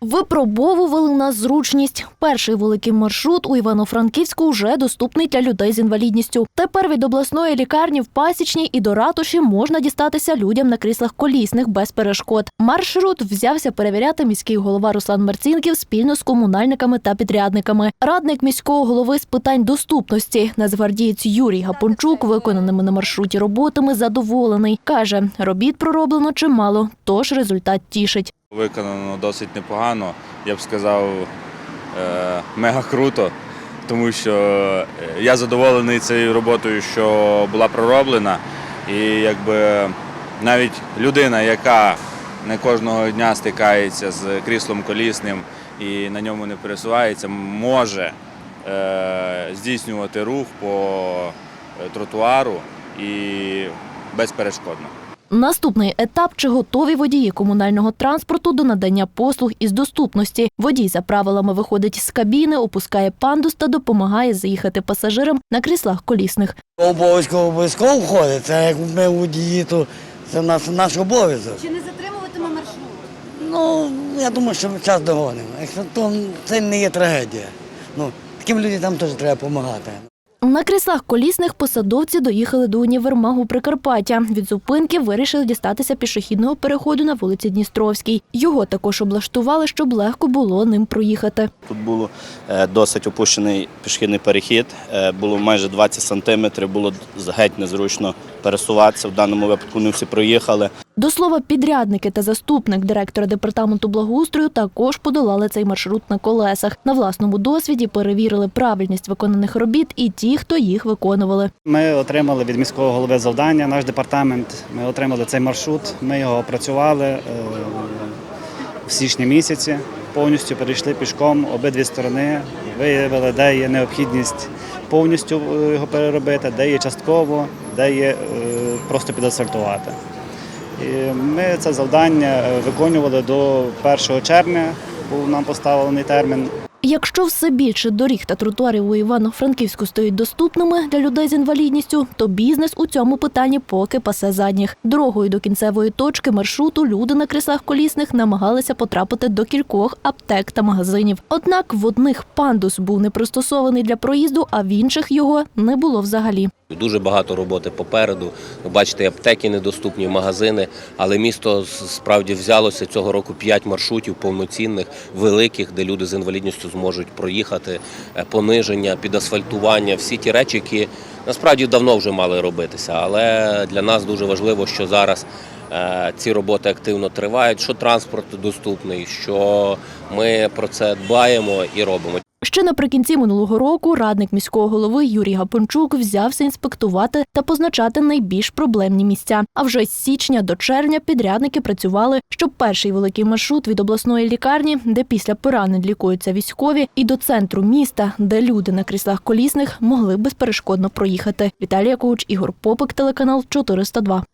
Випробовували на зручність. Перший великий маршрут у Івано-Франківську вже доступний для людей з інвалідністю. Тепер від обласної лікарні в Пасічній і до ратуші можна дістатися людям на кріслах колісних без перешкод. Маршрут взявся перевіряти міський голова Руслан Марцінків спільно з комунальниками та підрядниками. Радник міського голови з питань доступності нацгвардієць Юрій Гапончук виконаними на маршруті роботами задоволений. каже, робіт пророблено чимало, тож результат тішить. Виконано досить непогано, я б сказав, е, мега круто, тому що е, я задоволений цією роботою, що була пророблена. І якби навіть людина, яка не кожного дня стикається з кріслом колісним і на ньому не пересувається, може е, здійснювати рух по тротуару і безперешкодно. Наступний етап чи готові водії комунального транспорту до надання послуг із доступності. Водій за правилами виходить з кабіни, опускає пандус та допомагає заїхати пасажирам на кріслах колісних. Обов'язково обов'язково входить. Це як ми водії, то це наш, наш обов'язок. Чи не затримуватиме маршрут? Ну, я думаю, що ми час догонимо. Якщо то це не є трагедія. Ну, таким людям там теж треба допомагати. На кріслах колісних посадовці доїхали до універмагу Прикарпаття. Від зупинки вирішили дістатися пішохідного переходу на вулиці Дністровській. Його також облаштували, щоб легко було ним проїхати. Тут було е, досить опущений пішохідний перехід, е, було майже 20 сантиметрів, було геть незручно пересуватися. В даному випадку не всі проїхали. До слова, підрядники та заступник директора департаменту благоустрою також подолали цей маршрут на колесах. На власному досвіді перевірили правильність виконаних робіт і ті, хто їх виконували. Ми отримали від міського голови завдання, наш департамент. Ми отримали цей маршрут. Ми його опрацювали е, в січні місяці. Повністю перейшли пішком обидві сторони, виявили, де є необхідність повністю е, його переробити, де є частково, де є е, просто підасфальтувати. І ми це завдання е, виконували до 1 червня, був нам поставлений термін. Якщо все більше доріг та тротуарів у Івано-Франківську стають доступними для людей з інвалідністю, то бізнес у цьому питанні поки пасе задніх. Дорогою до кінцевої точки маршруту люди на кріслах колісних намагалися потрапити до кількох аптек та магазинів. Однак в одних пандус був не пристосований для проїзду, а в інших його не було взагалі. Дуже багато роботи попереду. Бачите, аптеки недоступні, магазини, але місто справді взялося цього року п'ять маршрутів повноцінних, великих, де люди з інвалідністю зможуть проїхати, е, пониження, підасфальтування, всі ті речі, які насправді давно вже мали робитися. Але для нас дуже важливо, що зараз е, ці роботи активно тривають, що транспорт доступний, що ми про це дбаємо і робимо. Ще наприкінці минулого року радник міського голови Юрій Гапончук взявся інспектувати та позначати найбільш проблемні місця. А вже з січня до червня підрядники працювали, щоб перший великий маршрут від обласної лікарні, де після поранень лікуються військові, і до центру міста, де люди на кріслах колісних могли безперешкодно проїхати. Віталія Коуч, Ігор Попик, телеканал 402.